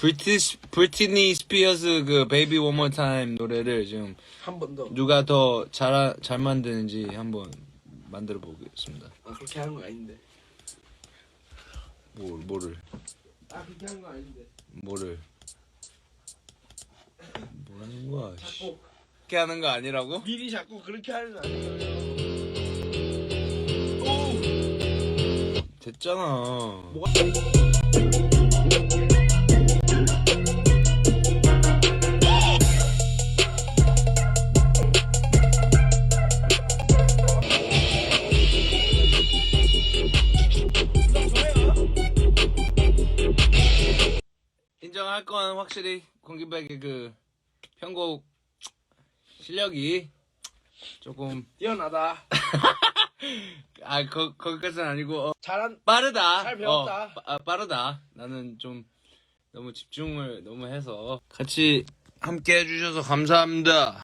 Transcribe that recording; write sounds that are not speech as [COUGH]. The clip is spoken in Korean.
브리티시 브리티니 스피어스 그 베이비 원모 타임 노래를 지금 한 번 더. 누가 더 잘 잘 만드는지 한번 만들어 보겠습니다. 아 그렇게 하는 거 아닌데. 뭐 뭐를 아 그렇게 하는 거 아닌데. 뭐를 뭐라는 거야? 씨. 자꾸 그렇게 하는 거 아니라고? 미리 자꾸 그렇게 하는 거 아니에요. 됐잖아. 뭐가? 인정할 건 확실히 공기백의 그 편곡 실력이 조금 뛰어나다. [LAUGHS] 아 거, 거기까지는 아니고 어, 잘한. 빠르다. 잘 배웠다. 어, 빠, 아, 빠르다. 나는 좀 너무 집중을 너무 해서 같이 함께 해주셔서 감사합니다.